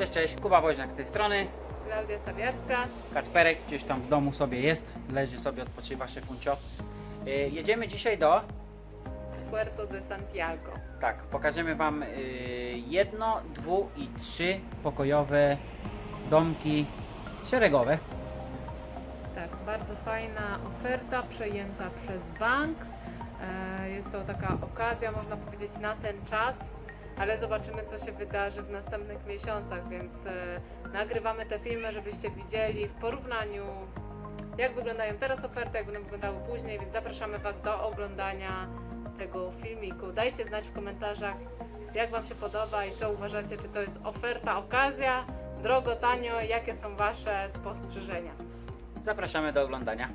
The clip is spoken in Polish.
Cześć, cześć, Kuba Woźniak z tej strony. Klaudia Stawiarska. Kacperek gdzieś tam w domu sobie jest, leży sobie, odpoczywa szefuncio. Y, Jedziemy dzisiaj do, Puerto de Santiago. tak, pokażemy Wam y, jedno, dwu i trzy pokojowe domki szeregowe. Tak, bardzo fajna oferta przejęta przez bank. E, Jest to taka okazja, można powiedzieć, na ten czas, ale zobaczymy, co się wydarzy w następnych miesiącach, więc e, nagrywamy te filmy, żebyście widzieli w porównaniu, jak wyglądają teraz oferty, jak będą wyglądały później, więc zapraszamy Was do oglądania tego filmiku. Dajcie znać w komentarzach, jak Wam się podoba i co uważacie, czy to jest oferta, okazja, drogo, tanio, jakie są Wasze spostrzeżenia. Zapraszamy do oglądania.